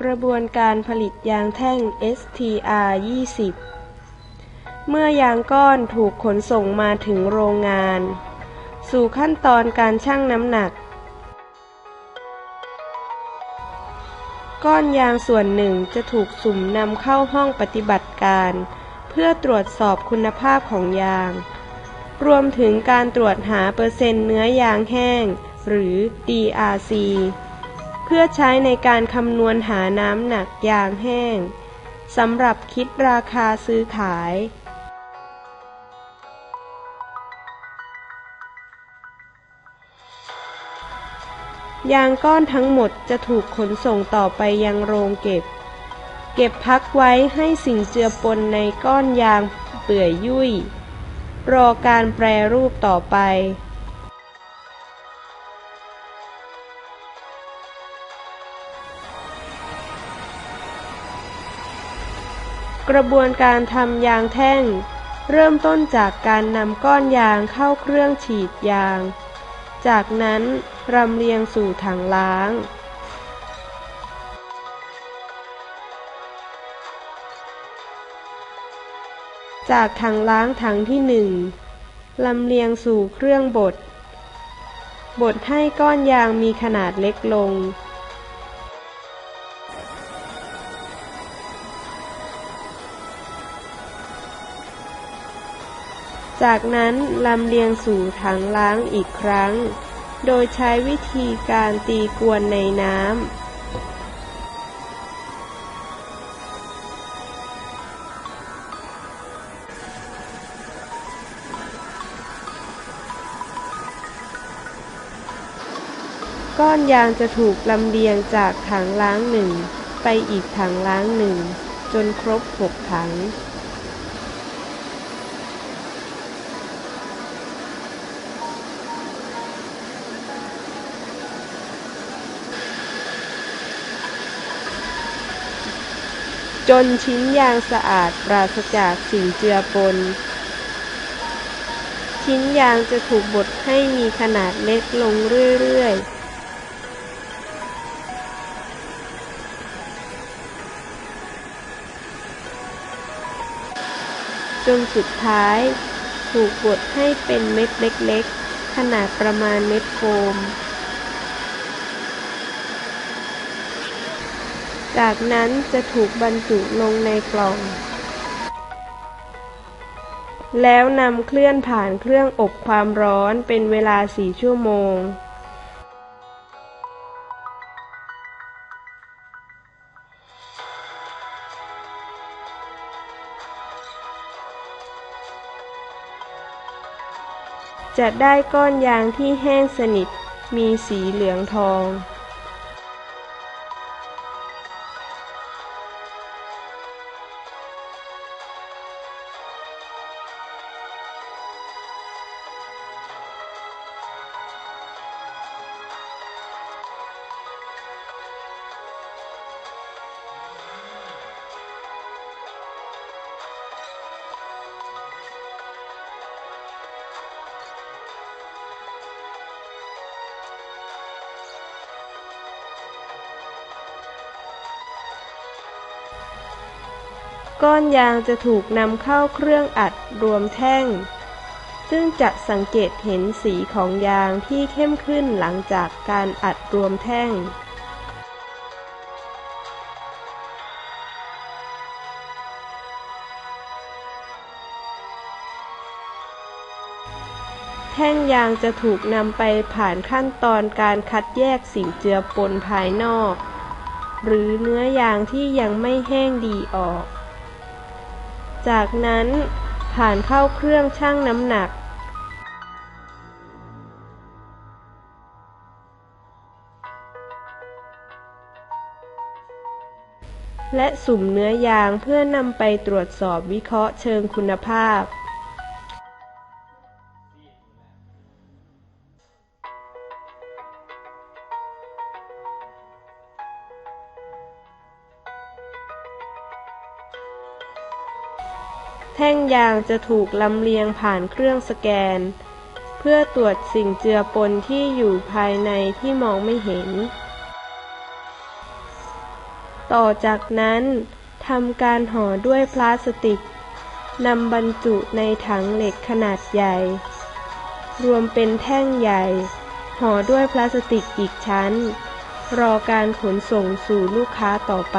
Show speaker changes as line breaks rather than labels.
กระบวนการผลิตยางแท่ง STR 20 เมื่อยางก้อนถูกขนส่งมาถึงโรงงาน สู่ขั้นตอนการชั่งน้ำหนัก ก้อนยางส่วนหนึ่งจะถูกสุ่มนำเข้าห้องปฏิบัติการ เพื่อตรวจสอบคุณภาพของยาง รวมถึงการตรวจหาเปอร์เซ็นต์เนื้อยางแห้ง หรือ DRC เพื่อใช้ในการคำนวณหาน้ำหนักยางแห้งสำหรับคิดราคาซื้อขาย ยางก้อนทั้งหมดจะถูกขนส่งต่อไปยังโรงเก็บ เก็บพักไว้ให้สิ่งเจือปนในก้อนยางเปื่อยยุ่ย รอการแปรรูปต่อไป กระบวนการทำยางแท่ง เริ่มต้นจากการนำก้อนยางเข้าเครื่องฉีดยาง จากนั้นรำเลียงสู่ถังล้างจากถังล้างถังที่หนึ่งลำเลียงสู่เครื่องบด บดให้ก้อนยางมีขนาดเล็กลง จากนั้นลำเลียงสู่ถังล้างอีกครั้ง โดยใช้วิธีการตีกวนในน้ำก้อนยางจะถูกลำเลียงจากถังล้างหนึ่งไปอีกถังล้างหนึ่งจนครบหกถัง จนชิ้นยางสะอาดปราศจากสิ่งเจือปน ชิ้นยางจะถูกบดให้มีขนาดเล็กลงเรื่อยๆจนสุดท้าย ถูกบดให้เป็นเม็ดเล็กๆ ขนาดประมาณเม็ดโฟม จากนั้นจะถูกบรรจุลงในกล่อง แล้วนำเคลื่อนผ่านเครื่องอบความร้อนเป็นเวลาสี่ชั่วโมง จะได้ก้อนยางที่แห้งสนิทมีสีเหลืองทอง ก้อนยางจะถูกนำเข้าเครื่องอัดรวมแท่ง ซึ่งจะสังเกตเห็นสีของยางที่เข้มขึ้นหลังจากการอัดรวมแท่งแท่งยางจะถูกนำไปผ่านขั้นตอนการคัดแยกสิ่งเจือปนภายนอก หรือเนื้อยางที่ยังไม่แห้งดีออก จากนั้นผ่านเข้าเครื่องชั่งน้ำหนักและสุ่มเนื้อยางเพื่อนำไปตรวจสอบวิเคราะห์เชิงคุณภาพ แท่งยางจะถูกลำเลียงผ่านเครื่องสแกน เพื่อตรวจสิ่งเจือปนที่อยู่ภายในที่มองไม่เห็น ต่อจากนั้นทำการห่อด้วยพลาสติกนำบรรจุในถังเหล็กขนาดใหญ่ รวมเป็นแท่งใหญ่ ห่อด้วยพลาสติกอีกชั้น รอการขนส่งสู่ลูกค้าต่อไป